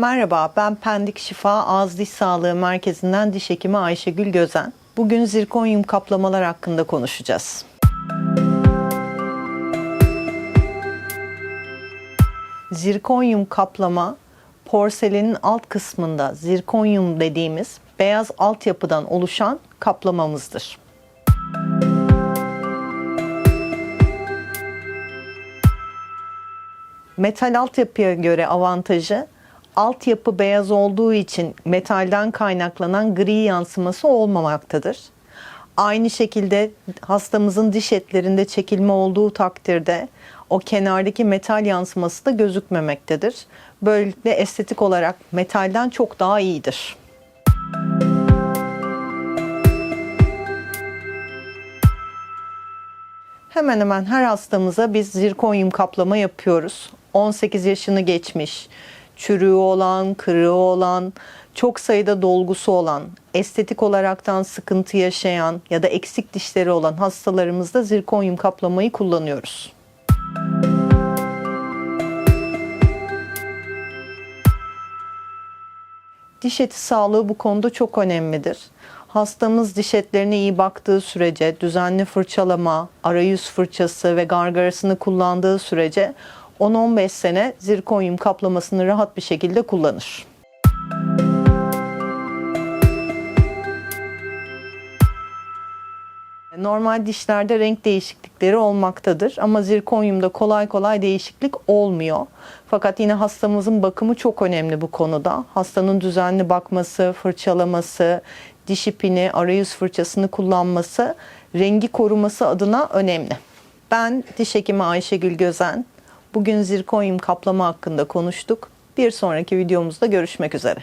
Merhaba, ben Pendik Şifa Ağız Diş Sağlığı Merkezi'nden diş hekimi Ayşegül Gözen. Bugün zirkonyum kaplamalar hakkında konuşacağız. Zirkonyum kaplama, porselenin alt kısmında zirkonyum dediğimiz beyaz altyapıdan oluşan kaplamamızdır. Metal altyapıya göre avantajı altyapı beyaz olduğu için metalden kaynaklanan gri yansıması olmamaktadır. Aynı şekilde hastamızın diş etlerinde çekilme olduğu takdirde o kenardaki metal yansıması da gözükmemektedir. Böylelikle estetik olarak metalden çok daha iyidir. Hemen hemen her hastamıza biz zirkonyum kaplama yapıyoruz. 18 yaşını geçmiş, çürüğü olan, kırığı olan, çok sayıda dolgusu olan, estetik olaraktan sıkıntı yaşayan ya da eksik dişleri olan hastalarımızda zirkonyum kaplamayı kullanıyoruz. Diş eti sağlığı bu konuda çok önemlidir. Hastamız diş etlerine iyi baktığı sürece, düzenli fırçalama, arayüz fırçası ve gargarasını kullandığı sürece 10-15 sene zirkonyum kaplamasını rahat bir şekilde kullanır. Normal dişlerde renk değişiklikleri olmaktadır ama zirkonyumda kolay kolay değişiklik olmuyor. Fakat yine hastamızın bakımı çok önemli bu konuda. Hastanın düzenli bakması, fırçalaması, diş ipini, arayüz fırçasını kullanması, rengi koruması adına önemli. Ben diş hekimi Ayşegül Gözen. Bugün zirkonyum kaplama hakkında konuştuk. Bir sonraki videomuzda görüşmek üzere.